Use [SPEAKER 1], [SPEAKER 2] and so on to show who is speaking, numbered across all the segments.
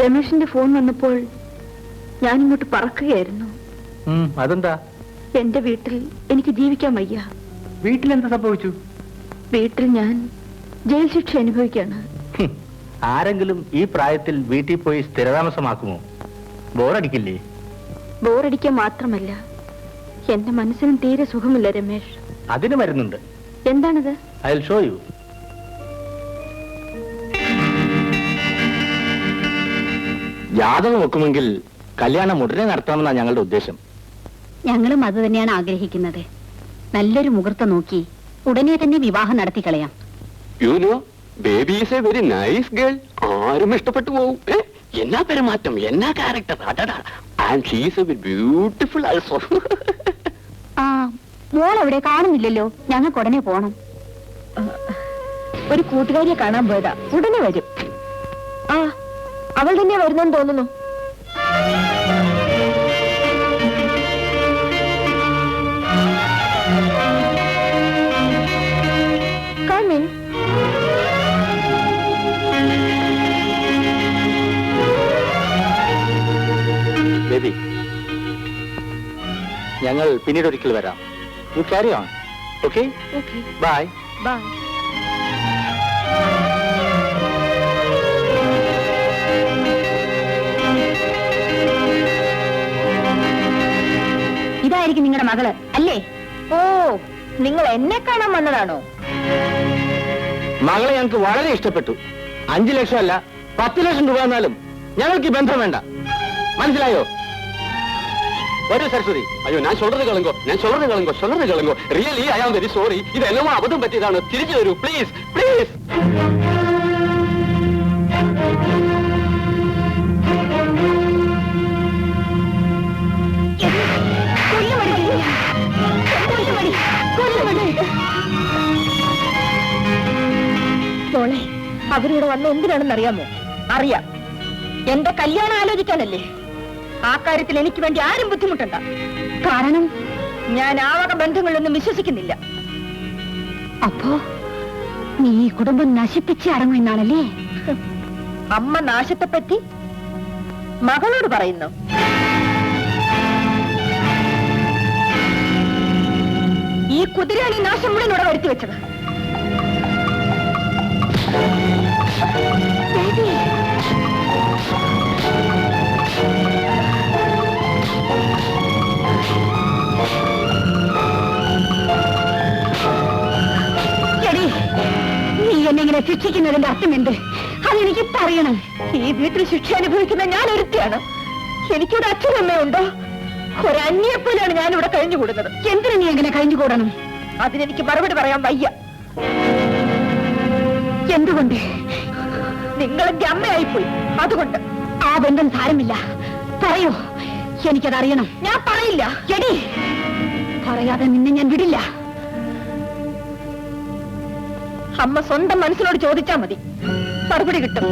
[SPEAKER 1] രമേഷിന്റെ phone വന്നപ്പോൾ ഞാൻ ഇങ്ങോട്ട് പറക്കുകയായിരുന്നു
[SPEAKER 2] അതെന്താ?
[SPEAKER 1] എന്റെ വീട്ടിൽ എനിക്ക് ജീവിക്കാൻ വയ്യ.
[SPEAKER 2] വീട്ടിൽ എന്താ സംഭവിച്ചു?
[SPEAKER 1] വീട്ടിൽ ഞാൻ ജയിൽ ശിക്ഷ അനുഭവിക്കാണ്
[SPEAKER 2] ആരെങ്കിലും ഈ പ്രായത്തിൽ വീട്ടിൽ പോയി സ്ഥിരതാമസമാക്കുമോ? ബോറടിക്കില്ലേ?
[SPEAKER 1] ബോറടിക്കാൻ മാത്രമല്ല എന്റെ മനസ്സിനും തീരെ സുഖമില്ല രമേഷ്
[SPEAKER 2] അതിന് മരുന്നുണ്ട്.
[SPEAKER 1] എന്താണത്?
[SPEAKER 2] ഐ ഷോ യു ജാതകം വെക്കുമെങ്കിൽ കല്യാണം ഉടനെ നടത്തണമെന്നാണ് ഞങ്ങളുടെ ഉദ്ദേശം.
[SPEAKER 3] ഞങ്ങളും അത് തന്നെയാണ് ആഗ്രഹിക്കുന്നത്. നല്ലൊരു മുഹൂർത്തം നോക്കി ഉടനെ തന്നെ വിവാഹം നടത്തി കളയാം
[SPEAKER 4] you know baby is a very nice girl ആരും ഇഷ്ടപ്പെട്ടു പോകും ഏ? എന്നാ പെരുമാറ്റം? എന്നാ character അടടാ. And she's a beautiful also
[SPEAKER 3] ആ മോൾ അവിടെ കാണുന്നില്ലല്ലോ. ഞങ്ങൾക്ക് ഉടനെ പോണം.
[SPEAKER 1] ഒരു കൂട്ടുകാരിയെ കാണാൻ പോയതാ. ഉടനെ വരും. ആ അവൾ തന്നെ വരുന്നെന്ന് തോന്നുന്നു.
[SPEAKER 2] ബേബി ഞങ്ങൾ പിന്നീട് ഒരിക്കൽ വരാം you carry on
[SPEAKER 1] okay
[SPEAKER 2] bye
[SPEAKER 1] bye
[SPEAKER 3] ഇതായിരിക്കും നിങ്ങളുടെ മകൾ അല്ലേ?
[SPEAKER 1] ഓ നിങ്ങൾ എന്നെ കാണാൻ വന്നതാണോ?
[SPEAKER 2] മകളെ ഞങ്ങൾക്ക് വളരെ ഇഷ്ടപ്പെട്ടു. അഞ്ചു ലക്ഷം അല്ല പത്ത് ലക്ഷം രൂപ എന്നാലും ഞങ്ങൾക്ക് ബന്ധം വേണ്ട. മനസ്സിലായോ? വരൂ സരസ്വതി.
[SPEAKER 4] അയ്യോ ഞാൻ ചൊല്ലത് കളങ്കോ ഞാൻ ചൊല്ലത് കളങ്കോ ചൊല്ലത് കളങ്കോ really I am very sorry ഇതെല്ലാം അബദ്ധം പറ്റിയതാണ്. തിരിച്ചു വരൂ പ്ലീസ് പ്ലീസ്
[SPEAKER 1] മോളെ അവരിവിടെ വന്ന എന്തിനാണെന്ന് അറിയാമോ അറിയാം. എന്റെ കല്യാണം ആലോചിക്കാനല്ലേ? ആ കാര്യത്തിൽ എനിക്ക് വേണ്ടി ആരും ബുദ്ധിമുട്ടണ്ട.
[SPEAKER 3] കാരണം
[SPEAKER 1] ഞാൻ ആവക ബന്ധങ്ങളൊന്നും വിശ്വസിക്കുന്നില്ല.
[SPEAKER 3] അപ്പോ നീ ഈ കുടുംബം നശിപ്പിച്ച് ഇറങ്ങുമെന്നാണല്ലേ
[SPEAKER 1] അമ്മ നാശത്തെപ്പറ്റി മകളോട് പറയുന്നു. ഈ കുതിരയാണ് ഈ നാശം മുഴുവൻ ഇവിടെ വരുത്തി വെച്ചത്
[SPEAKER 3] എന്നെ ശിക്ഷിക്കുന്നതിന്റെ അർത്ഥം എന്ത് അതെനിക്ക് പറയണം.
[SPEAKER 1] ഈ വീട്ടിൽ ശിക്ഷ അനുഭവിക്കുന്ന ഞാൻ ഒരുത്തിയാണ്. എനിക്കിവിടെ അച്ഛനും അമ്മയുണ്ടോ ഒരു അന്യപ്പോലെയാണ് ഞാൻ ഇവിടെ കഴിഞ്ഞുകൂടുന്നത്.
[SPEAKER 3] എന്തിനു നീ എങ്ങനെ കഴിഞ്ഞുകൂടണം?
[SPEAKER 1] അതിനെനിക്ക് മറുപടി പറയാൻ വയ്യ.
[SPEAKER 3] എന്തുകൊണ്ട്?
[SPEAKER 1] നിങ്ങളെന്റെ അമ്മയായിപ്പോയി. അതുകൊണ്ട്.
[SPEAKER 3] ആ ബന്ധം സാരമില്ല. പറയൂ. എനിക്കതറിയണം.
[SPEAKER 1] ഞാൻ പറയില്ല.
[SPEAKER 3] എടി. പറയാതെ നിന്നെ ഞാൻ വിടില്ല.
[SPEAKER 1] അമ്മ സ്വന്തം മനസ്സിനോട് ചോദിച്ചാ മതി. മറുപടി കിട്ടും.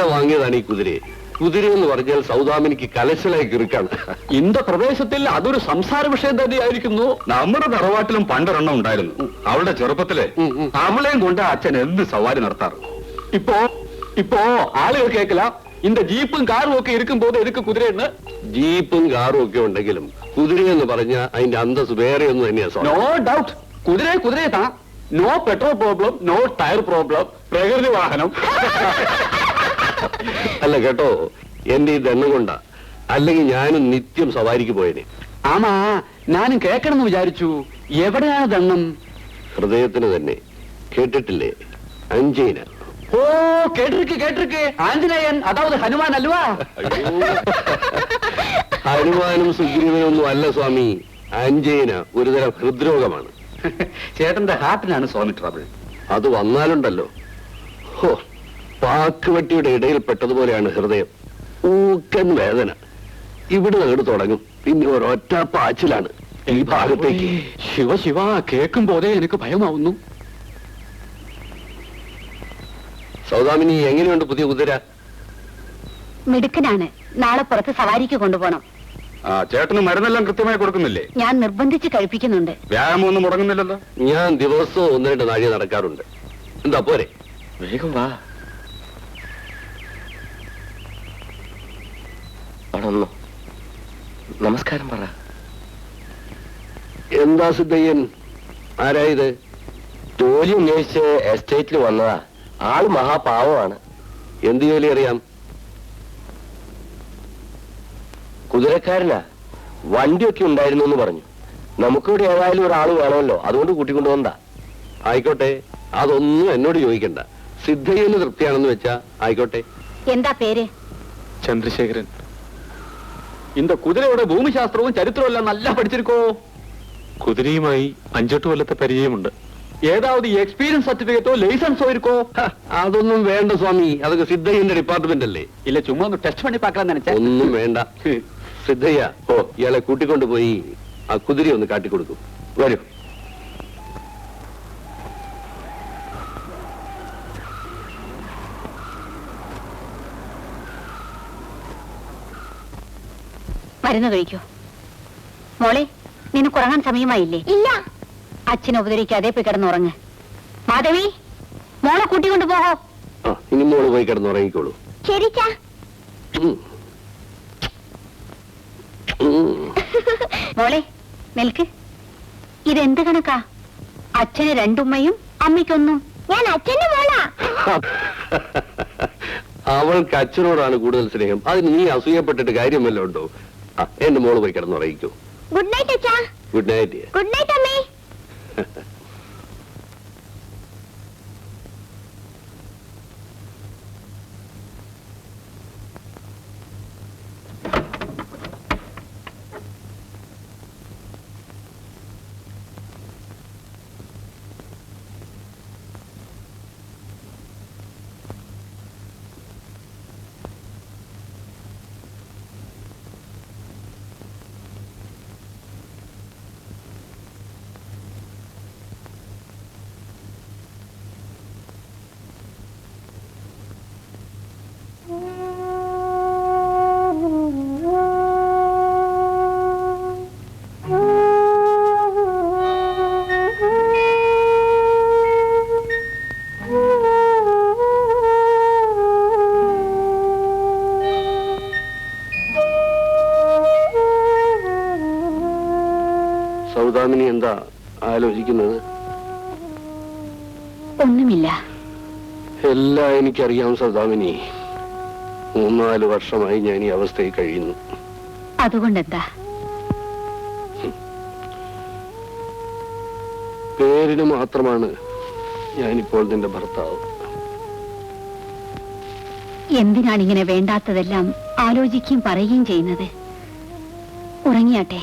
[SPEAKER 4] ഇവിടെ വാങ്ങിയതാണ് ഈ കുതിരയെ. കുതിര എന്ന് പറഞ്ഞാൽ സൗദാമിനിക്ക് കലശലായി കിറുക്കാണ്.
[SPEAKER 2] ഇന്റെ പ്രദേശത്തിൽ അതൊരു സംസാര വിഷയം തന്നെയായിരിക്കുന്നു. നമ്മുടെ തറവാട്ടിലും പണ്ടൊരെണ്ണം ഉണ്ടായിരുന്നു. അവളുടെ ചെറുപ്പത്തിലെ അവളെയും കൊണ്ട് അച്ഛൻ എന്ത് സവാരി നടത്താറ്? ഇപ്പോ ഇപ്പോ ആളുകൾ കേക്കല ഇന്റെ ജീപ്പും കാറും ഒക്കെ ഇരിക്കുമ്പോൾ എതുക്ക് കുതിരയുണ്ട്
[SPEAKER 4] ജീപ്പും കാറും ഒക്കെ ഉണ്ടെങ്കിലും കുതിര എന്ന് പറഞ്ഞ അതിന്റെ അന്തസ് വേറെ ഒന്നും തന്നെയാ
[SPEAKER 2] നോ ഡൗട്ട് കുതിര കുതിരയെ താ. No petrol problem no tyre problem പ്രകൃതി വാഹനം.
[SPEAKER 4] അല്ല കേട്ടോ. എന്റെ ഈ ദണ്ണം കൊണ്ട. അല്ലെങ്കിൽ ഞാനും നിത്യം സവാരിക്ക് പോയനെ. ആമാ ഞാനും കേൾക്കണമെന്ന് വിചാരിച്ചു. എവിടെയാണ് ദണ്ണം?
[SPEAKER 5] ഹൃദയത്തിന് തന്നെ. കേട്ടിട്ടില്ലേ? അഞ്ചേന
[SPEAKER 4] ഓ കേട്ടിരിക്കെ കേട്ടിരിക്കെ. ആഞ്ജനേയൻ അതാവത് ഹനുമാൻ അല്ലുവാ.
[SPEAKER 5] ഹനുമാനും സുഗ്രീവനൊന്നും അല്ല സ്വാമി. അഞ്ചീന ഒരുതരം ഹൃദ്രോഗമാണ്.
[SPEAKER 4] ചേട്ടന്റെ ഹാർട്ടിനാണ് സ്വാമി ട്രബിൾ
[SPEAKER 5] അത് വന്നാലുണ്ടല്ലോ. ഹോ. പാക്കുവെട്ടിയുടെ ഇടയിൽ പെട്ടതുപോലെയാണ് ഹൃദയം. ഊക്കൻ വേദന. ഇവിടെ അങ്ങോട്ട് തുടങ്ങും. പിന്നെ ഒരൊറ്റ പാച്ചിലാണ് ഈ ഭാഗത്തേക്ക്.
[SPEAKER 4] ശിവ ശിവ കേൾക്കുമ്പോതേ എനിക്ക് ഭയമാവുന്നു.
[SPEAKER 5] സൗദാമിനി എങ്ങനെയുണ്ട് പുതിയ കുതിര?
[SPEAKER 3] മിടുക്കനാണ്. നാളെ പുറത്ത് സവാരിക്ക് കൊണ്ടുപോകണം.
[SPEAKER 4] ആ ചേട്ടന് മരുന്നെല്ലാം കൃത്യമായി കൊടുക്കുന്നില്ലേ?
[SPEAKER 3] ഞാൻ നിർബന്ധിച്ച് കഴിപ്പിക്കുന്നുണ്ട്.
[SPEAKER 4] വ്യായാമം ഒന്നും മുടങ്ങുന്നില്ലല്ലോ?
[SPEAKER 5] ഞാൻ ദിവസവും ഒന്ന് രണ്ട് നാഴിക നടക്കാറുണ്ട്. എന്താ പോരെ?
[SPEAKER 4] വേഗം വാ.
[SPEAKER 2] ആണോ നമസ്കാരം പറ.
[SPEAKER 5] എന്താ സിദ്ധയ്യൻ? ആരായത്
[SPEAKER 2] ജോലി ഉന്നയിച്ച് എസ്റ്റേറ്റിൽ വന്നതാ. ആൾ മഹാപാവമാണ്.
[SPEAKER 5] എന്ത് ജോലി അറിയാം?
[SPEAKER 2] കുതിരക്കാരനാ. വണ്ടിയൊക്കെ ഉണ്ടായിരുന്നു എന്ന് പറഞ്ഞു. നമുക്കിവിടെ ഏതായാലും ഒരാൾ വേണമല്ലോ. അതുകൊണ്ട് കൂട്ടിക്കൊണ്ടു വന്നതാ.
[SPEAKER 5] ആയിക്കോട്ടെ അതൊന്നും എന്നോട് ചോദിക്കണ്ട. സിദ്ധയ്യന് തൃപ്തിയാണെന്ന് വെച്ചാ ആയിക്കോട്ടെ.
[SPEAKER 3] എന്താ പേര്?
[SPEAKER 4] ചന്ദ്രശേഖരൻ. இந்த കുതിരയുടെ ഭൂമിശാസ്ത്രവും ചരിത്രവും എല്ലാം നല്ല പഠിച്ചിരിക്കോ കുതിരയുമായി അഞ്ചെട്ട് കൊല്ലത്തെ പരിചയമുണ്ട് ഏതാവത് എക്സ്പീരിയൻസ് സർട്ടിഫിക്കറ്റോ ലൈസൻസോ ഇരിക്കോ
[SPEAKER 5] ഹ, അതൊന്നും വേണ്ട സ്വാമി അതൊക്കെ സിദ്ധയ്യന്റെ ഡിപ്പാർട്ട്മെന്റ് അല്ലേ
[SPEAKER 4] ഇല്ല ചുമ്മാ ഒന്ന് ടെസ്റ്റ് പണി പാക്കാൻ നനച്ച
[SPEAKER 5] ഒന്നും വേണ്ട സിദ്ധയ്യ ഓ ഇയാളെ കൂട്ടിക്കൊണ്ടുപോയി ആ കുതിര ഒന്ന് കാട്ടിക്കൊടുക്കും വരൂ
[SPEAKER 3] മരുന്ന് കഴിക്കൂ. മോളെ നിനക്ക് ഉറങ്ങാൻ സമയമായില്ലേ? ഇല്ല. അച്ഛനെ ഉപദ്രവിക്കാതെ പോയി കിടന്നുറങ്ങ്. മാധവി മോളെ കൂട്ടിക്കൊണ്ടു പോകോ.
[SPEAKER 5] ആ ഇനി മോൾ പോയി കിടന്നുറങ്ങിക്കോളൂ
[SPEAKER 3] ശരിച്ചാ. മോളെ നിൽക്ക്. ഇതെന്ത് കണക്കാ? അച്ഛന് രണ്ടുമ്മയും അമ്മയ്ക്കൊന്നും. ഞാൻ അച്ഛന്റെ മോളാ.
[SPEAKER 5] അവൾക്ക് അച്ഛനോടാണ് കൂടുതൽ സ്നേഹം. അതിന് നീ അസൂയപ്പെട്ടിട്ട് കാര്യമല്ലോ ഉണ്ടോ? എന്റെ മോൾ പോയി കിടന്നുറങ്ങിക്കോ
[SPEAKER 3] good night
[SPEAKER 5] good night
[SPEAKER 3] good night അമ്മേ.
[SPEAKER 5] സൗദാമിനി എന്താ ആലോചിക്കുന്നത്?
[SPEAKER 3] ഒന്നുമില്ല.
[SPEAKER 5] എല്ലാം എനിക്കറിയാം സൗദാമിനി. മൂന്നാൽ വർഷമായി ഞാൻ ഈ അവസ്ഥയിൽ കഴിയുന്നു.
[SPEAKER 3] അതുകൊണ്ടെന്താ?
[SPEAKER 5] പേരിന് മാത്രമാണ് ഞാനിപ്പോൾ നിന്റെ ഭർത്താവ്.
[SPEAKER 3] എന്തിനാണ് ഇങ്ങനെ വേണ്ടാത്തതെല്ലാം ആലോചിക്കുകയും പറയുകയും ചെയ്യുന്നത്? ഉറങ്ങിയാട്ടെ.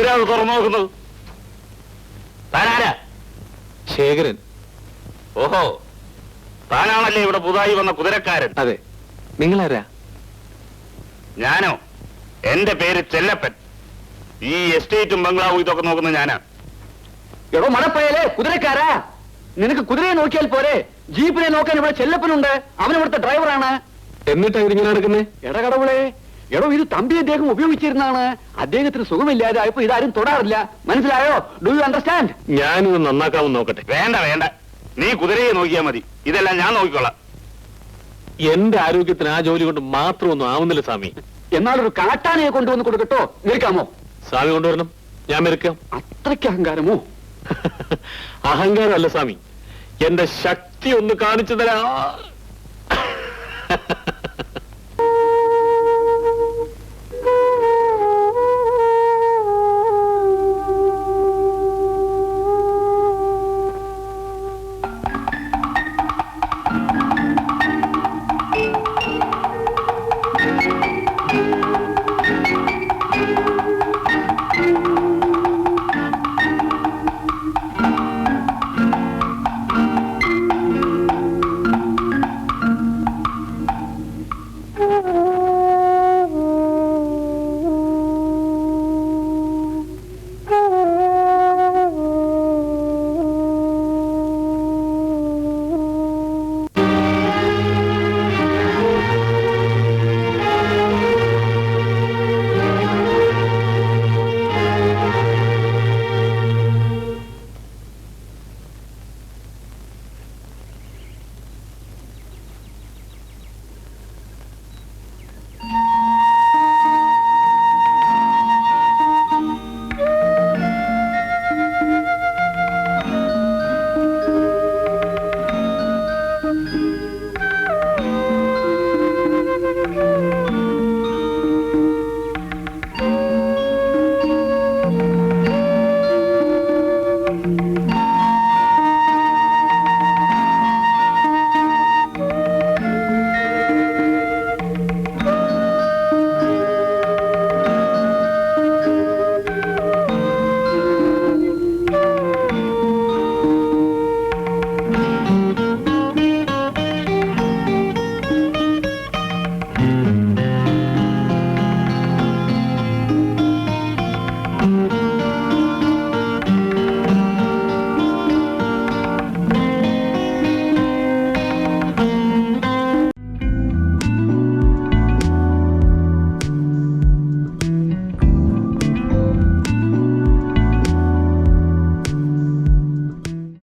[SPEAKER 6] എന്തിനാ അത് തുറന്നു നോക്കുന്നത്? താനാരാ?
[SPEAKER 4] ശേഖരൻ.
[SPEAKER 6] ഓഹോ. താനാണല്ലേ ഇവിടെ പുതുതായി വന്ന കുതിരക്കാരൻ?
[SPEAKER 4] അതെ. നിങ്ങളാരാ?
[SPEAKER 6] ഞാനോ? എന്റെ പേര് ചെല്ലപ്പൻ. ഈ എസ്റ്റേറ്റും ബംഗ്ലാവും ഇതൊക്കെ നോക്കുന്ന ഞാനാ.
[SPEAKER 4] എടോ മടപ്പയലേ കുതിരക്കാരാ? നിനക്ക് കുതിരയെ നോക്കിയാൽ പോരെ. ജീപ്പിനെ നോക്കാൻ ഇവിടെ ചെല്ലപ്പനുണ്ട്. അവൻ ഇവിടുത്തെ ഡ്രൈവറാണ്.
[SPEAKER 7] എന്നിട്ടാ ഇതിങ്ങനെ നടക്കുന്നേ?
[SPEAKER 4] എടകടവുളെ എടോ ഇത് തമ്പി അദ്ദേഹം ഉപയോഗിച്ചിരുന്നാണ് അദ്ദേഹത്തിന് സുഖമില്ലാതെ ആയപ്പോ ഇതാരും തൊടാറില്ല. മനസ്സിലായോ? ഡു യു അണ്ടർസ്റ്റാൻഡ്
[SPEAKER 7] ഞാനിത് നന്നാക്കാമെന്ന് നോക്കട്ടെ.
[SPEAKER 6] വേണ്ട വേണ്ട. നീ കുതിരയെ നോക്കിയാ മതി. ഇതെല്ലാം ഞാൻ നോക്കിക്കോളാം.
[SPEAKER 7] എന്റെ ആരോഗ്യത്തിന് ആ ജോലി കൊണ്ട് മാത്രമൊന്നും ആവുന്നില്ല സ്വാമി.
[SPEAKER 4] എന്നാൽ ഒരു കാട്ടാനയെ കൊണ്ടുവന്ന് കൊടുക്കട്ടോ. നിൽക്കാമോ?
[SPEAKER 7] സ്വാമി കൊണ്ടുവരണം. ഞാൻ മെരുക്കാം.
[SPEAKER 4] അത്രയ്ക്ക് അഹങ്കാരമോ?
[SPEAKER 7] അഹങ്കാരമല്ല സ്വാമി. എന്റെ ശക്തി ഒന്ന് കാണിച്ചു തരാ.